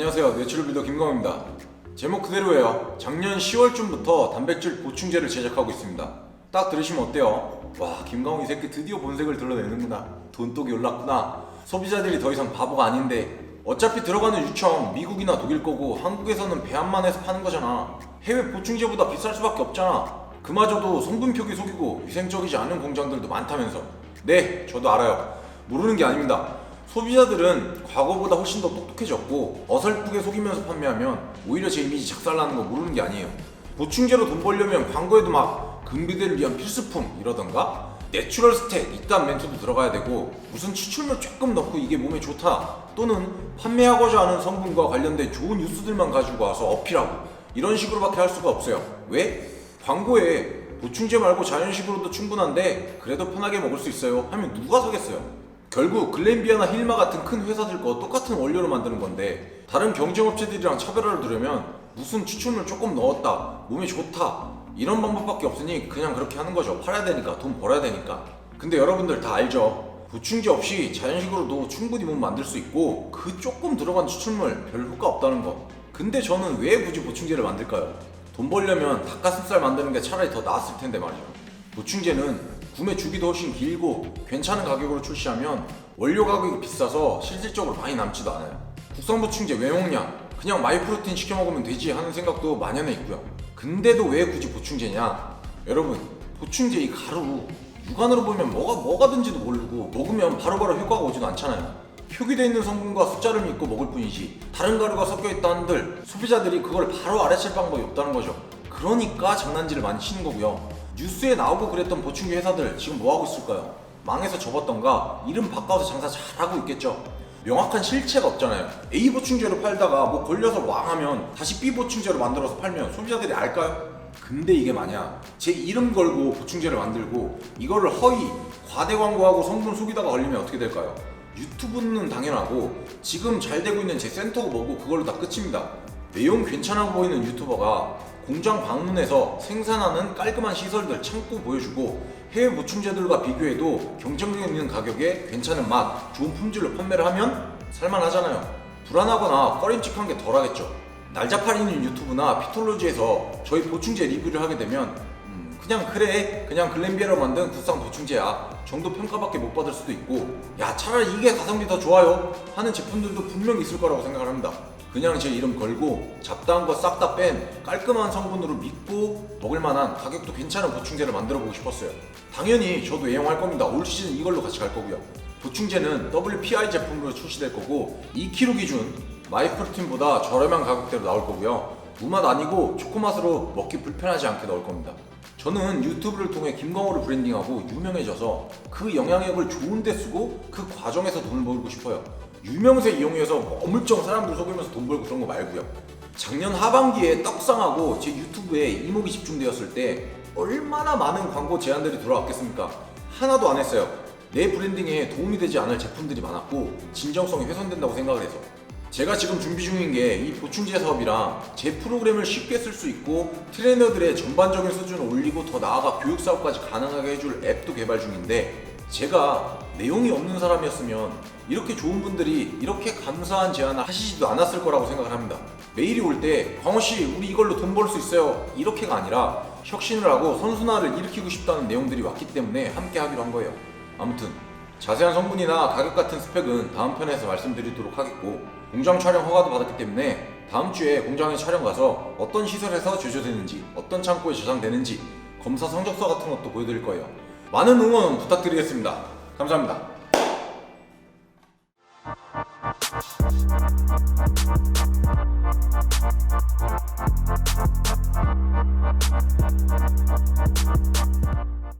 내추럴 비더 김광입니다. 제목 그대로예요. 작년 10월쯤부터 단백질 보충제를 제작하고 있습니다. 딱 들으시면 어때요? 와 김광우 이 새끼 드디어 본색을 드러내는구나. 돈독이 올랐구나. 소비자들이 더 이상 바보가 아닌데 어차피 들어가는 유청 미국이나 독일 거고 한국에서는 배합만 해서 파는 거잖아. 해외 보충제보다 비쌀 수밖에 없잖아. 그마저도 성분 표기 속이고 위생적이지 않은 공장들도 많다면서. 네, 저도 알아요. 모르는 게 아닙니다. 소비자들은 과거보다 훨씬 더 똑똑해졌고 어설프게 속이면서 판매하면 오히려 제 이미지 작살나는 거 모르는 게 아니에요. 보충제로 돈 벌려면 광고에도 막 금비대를 위한 필수품 이러던가 내추럴 스택 이딴 멘트도 들어가야 되고 무슨 추출물 조금 넣고 이게 몸에 좋다 또는 판매하고자 하는 성분과 관련된 좋은 뉴스들만 가지고 와서 어필하고 이런 식으로밖에 할 수가 없어요. 왜? 광고에 보충제 말고 자연식으로도 충분한데 그래도 편하게 먹을 수 있어요 하면 누가 사겠어요? 결국 글렌비아나 힐마 같은 큰 회사들 거 똑같은 원료로 만드는 건데 다른 경쟁업체들이랑 차별화를 두려면 무슨 추출물 조금 넣었다 몸에 좋다 이런 방법밖에 없으니 그냥 그렇게 하는 거죠. 팔아야 되니까 돈 벌어야 되니까. 근데 여러분들 다 알죠? 보충제 없이 자연식으로도 충분히 몸 만들 수 있고 그 조금 들어간 추출물 별 효과 없다는 거. 근데 저는 왜 굳이 보충제를 만들까요? 돈 벌려면 닭가슴살 만드는 게 차라리 더 나았을 텐데 말이죠. 보충제는 구매 주기도 훨씬 길고 괜찮은 가격으로 출시하면 원료 가격이 비싸서 실질적으로 많이 남지도 않아요. 국산 보충제 왜 먹냐? 그냥 마이프로틴 시켜 먹으면 되지 하는 생각도 만연해 있고요. 근데도 왜 굳이 보충제냐? 여러분, 보충제 이 가루 육안으로 보면 뭐가 뭐가든지도 모르고 먹으면 바로바로 효과가 오지도 않잖아요. 표기되어 있는 성분과 숫자를 믿고 먹을 뿐이지 다른 가루가 섞여 있다 한들 소비자들이 그걸 바로 알아챌 방법이 없다는 거죠. 그러니까 장난질을 많이 치는 거고요. 뉴스에 나오고 그랬던 보충제 회사들 지금 뭐 하고 있을까요? 망해서 접었던가 이름 바꿔서 장사 잘하고 있겠죠. 명확한 실체가 없잖아요. A 보충제로 팔다가 뭐 걸려서 망하면 다시 B 보충제로 만들어서 팔면 소비자들이 알까요? 근데 이게 만약 제 이름 걸고 보충제를 만들고 이거를 허위, 과대 광고하고 성분 속이다가 걸리면 어떻게 될까요? 유튜브는 당연하고 지금 잘 되고 있는 제 센터가 뭐고 그걸로 다 끝입니다. 내용 괜찮아 보이는 유튜버가 공장 방문해서 생산하는 깔끔한 시설들 창고 보여주고 해외 보충제들과 비교해도 경쟁력 있는 가격에 괜찮은 맛, 좋은 품질로 판매를 하면 살만하잖아요. 불안하거나 꺼림칙한 게 덜하겠죠. 날자팔이는 유튜브나 피톨로지에서 저희 보충제 리뷰를 하게 되면 음, 그냥 그래 그냥 글렌비아로 만든 국산 보충제야 정도 평가밖에 못 받을 수도 있고 야 차라리 이게 가성비 더 좋아요 하는 제품들도 분명히 있을 거라고 생각을 합니다 그냥 제 이름 걸고 잡다한 거 싹 다 뺀 깔끔한 성분으로 믿고 먹을 만한 가격도 괜찮은 보충제를 만들어 보고 싶었어요 당연히 저도 애용할 겁니다 올 시즌 이걸로 같이 갈 거고요 보충제는 WPI 제품으로 출시될 거고 2kg 기준 마이프로틴보다 저렴한 가격대로 나올 거고요. 무맛 아니고 초코맛으로 먹기 불편하지 않게 넣을 겁니다. 저는 유튜브를 통해 김광호를 브랜딩하고 유명해져서 그 영향력을 좋은 데 쓰고 그 과정에서 돈을 벌고 싶어요. 유명세 이용해서 어물쩡 사람들 속이면서 돈 벌고 그런 거 말고요. 작년 하반기에 떡상하고 제 유튜브에 이목이 집중되었을 때 얼마나 많은 광고 제안들이 들어왔겠습니까? 하나도 안 했어요. 내 브랜딩에 도움이 되지 않을 제품들이 많았고 진정성이 훼손된다고 생각을 해서 제가 지금 준비 중인 게 이 보충제 사업이랑 제 프로그램을 쉽게 쓸 수 있고 트레이너들의 전반적인 수준을 올리고 더 나아가 교육 사업까지 가능하게 해줄 앱도 개발 중인데 제가 내용이 없는 사람이었으면 이렇게 좋은 분들이 이렇게 감사한 제안을 하시지도 않았을 거라고 생각을 합니다. 메일이 올 때 광호 씨 우리 이걸로 돈 벌 수 있어요 이렇게가 아니라 혁신을 하고 선순환을 일으키고 싶다는 내용들이 왔기 때문에 함께 하기로 한 거예요. 아무튼 자세한 성분이나 가격 같은 스펙은 다음 편에서 말씀드리도록 하겠고 공장 촬영 허가도 받았기 때문에 다음 주에 공장에 촬영 가서 어떤 시설에서 제조되는지 어떤 창고에 저장되는지 검사 성적서 같은 것도 보여드릴 거예요 많은 응원 부탁드리겠습니다 감사합니다